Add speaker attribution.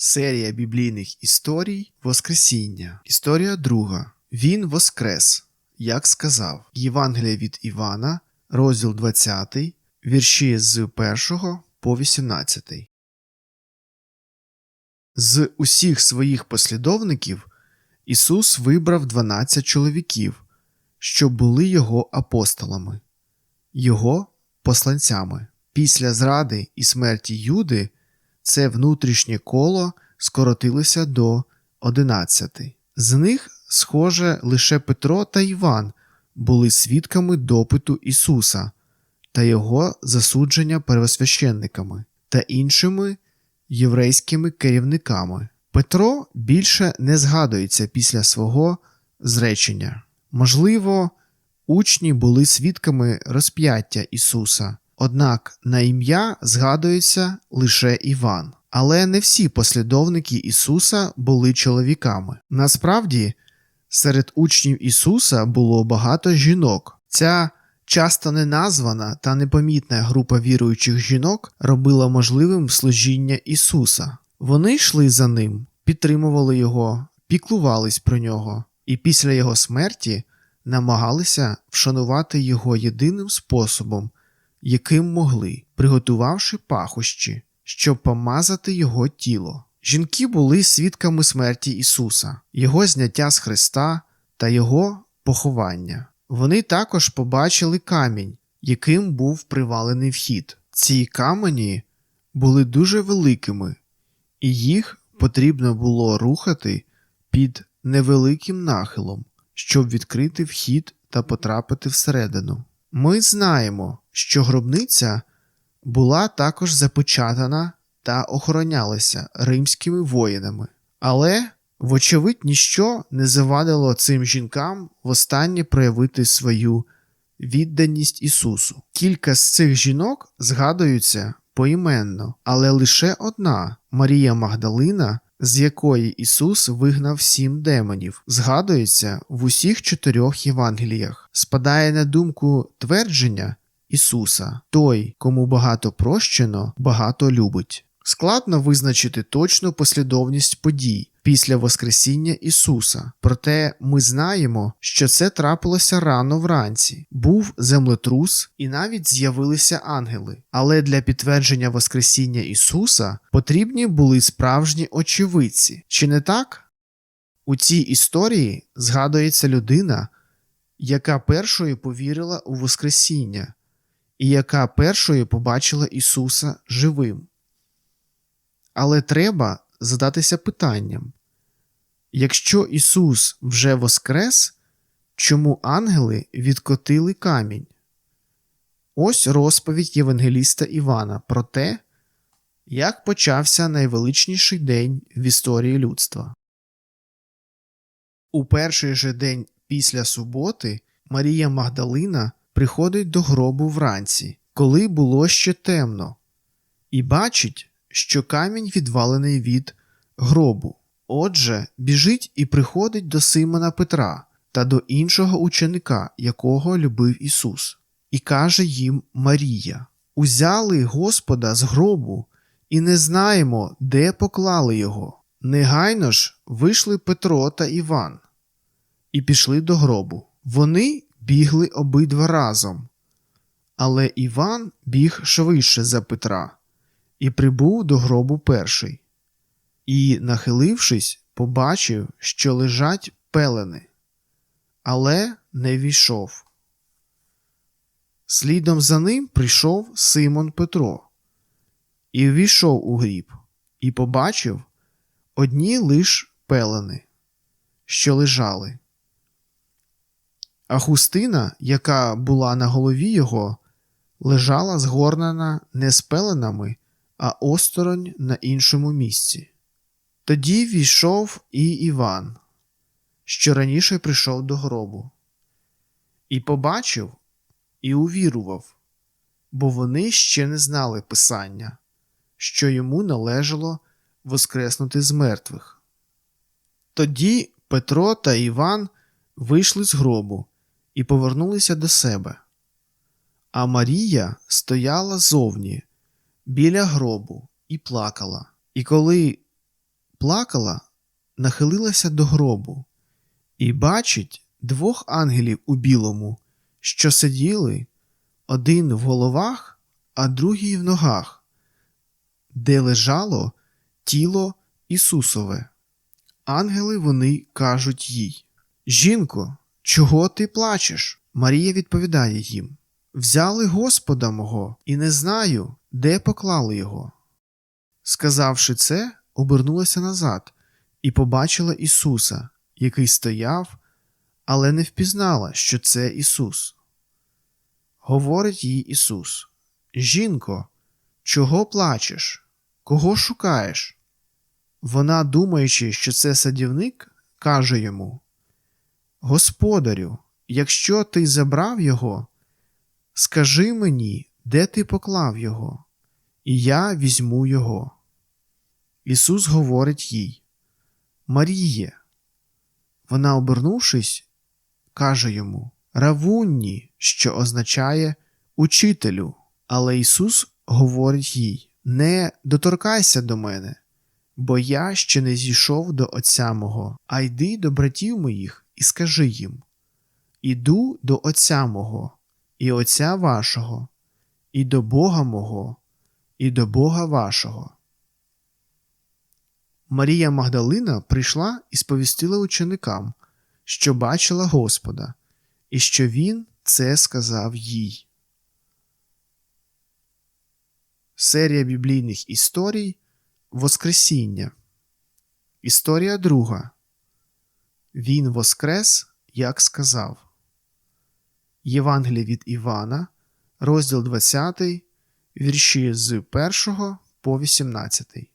Speaker 1: Серія біблійних історій Воскресіння. Історія друга. Він воскрес, як сказав. Євангелія від Івана, розділ 20, вірші з 1 по 18. З усіх своїх послідовників Ісус вибрав 12 чоловіків, що були його апостолами, його посланцями. Після зради і смерті Юди це внутрішнє коло скоротилося до 11. З них, схоже, лише Петро та Іван були свідками допиту Ісуса та його засудження первосвященниками та іншими єврейськими керівниками. Петро більше не згадується після свого зречення. Можливо, учні були свідками розп'яття Ісуса, однак на ім'я згадується лише Іван. Але не всі послідовники Ісуса були чоловіками. Насправді, серед учнів Ісуса було багато жінок. Ця часто неназвана та непомітна група віруючих жінок робила можливим служіння Ісуса. Вони йшли за ним, підтримували його, піклувались про нього, і після його смерті намагалися вшанувати його єдиним способом, яким могли, приготувавши пахощі, щоб помазати його тіло. Жінки були свідками смерті Ісуса, Його зняття з Христа та Його поховання. Вони також побачили камінь, яким був привалений вхід. Ці камені були дуже великими, і їх потрібно було рухати під невеликим нахилом, щоб відкрити вхід та потрапити всередину. Ми знаємо, що гробниця була також запечатана та охоронялася римськими воїнами, але, вочевидь, ніщо не завадило цим жінкам востаннє проявити свою відданість Ісусу. Кілька з цих жінок згадуються поіменно, але лише одна Марія Магдалина, з якої Ісус вигнав сім демонів, згадується в усіх чотирьох Євангеліях, спадає на думку твердження Ісуса, той, кому багато прощено, багато любить. Складно визначити точну послідовність подій після Воскресіння Ісуса, проте ми знаємо, що це трапилося рано вранці, був землетрус і навіть з'явилися ангели. Але для підтвердження Воскресіння Ісуса потрібні були справжні очевидці. Чи не так? У цій історії згадується людина, яка першою повірила у Воскресіння, і яка першою побачила Ісуса живим. Але треба задатися питанням якщо Ісус вже воскрес, чому ангели відкотили камінь? Ось розповідь Євангеліста Івана про те, як почався найвеличніший день в історії людства. У перший же день після суботи Марія Магдалина приходить до гробу вранці, коли було ще темно, і бачить, що камінь відвалений від гробу. Отже, біжить і приходить до Симона Петра та до іншого ученика, якого любив Ісус, і каже їм Марія: Узяли Господа з гробу і не знаємо, де поклали його. Негайно ж вийшли Петро та Іван і пішли до гробу. Вони бігли обидва разом, але Іван біг швидше за Петра і прибув до гробу перший. І, нахилившись, побачив, що лежать пелени, але не війшов. Слідом за ним прийшов Симон Петро і ввійшов у гріб, і побачив одні лиш пелени, що лежали. А хустина, яка була на голові його, лежала згорнена не з пеленами, а осторонь на іншому місці. Тоді війшов і Іван, що раніше прийшов до гробу, і побачив і увірував, бо вони ще не знали Писання, що йому належало воскреснути з мертвих. Тоді Петро та Іван вийшли з гробу і повернулися до себе. А Марія стояла зовні біля гробу і плакала. І коли плакала, нахилилася до гробу і бачить двох ангелів у білому, що сиділи один в головах, а другий в ногах, де лежало тіло Ісусове. Ангели вони кажуть їй: Жінко, чого ти плачеш? Марія відповідає їм: Взяли Господа мого, і не знаю, де поклали його. Сказавши це, обернулася назад і побачила Ісуса, який стояв, але не впізнала, що це Ісус. Говорить їй Ісус: Жінко, чого плачеш? Кого шукаєш? Вона, думаючи, що це садівник, каже йому: Господарю, якщо ти забрав його, скажи мені, де ти поклав його, і я візьму його. Ісус говорить їй: Маріє. Вона, обернувшись, каже йому Равунні, що означає учителю. Але Ісус говорить їй: Не доторкайся до мене, бо я ще не зійшов до Отця мого, а йди до братів моїх і скажи їм: Іду до Отця мого, і Отця вашого, і до Бога мого, і до Бога вашого. Марія Магдалина прийшла і сповістила ученикам, що бачила Господа, і що Він це сказав їй. Серія біблійних історій Воскресіння. Історія друга. Він воскрес, як сказав. Євангеліє від Івана, розділ 20, вірші з 1 по 18.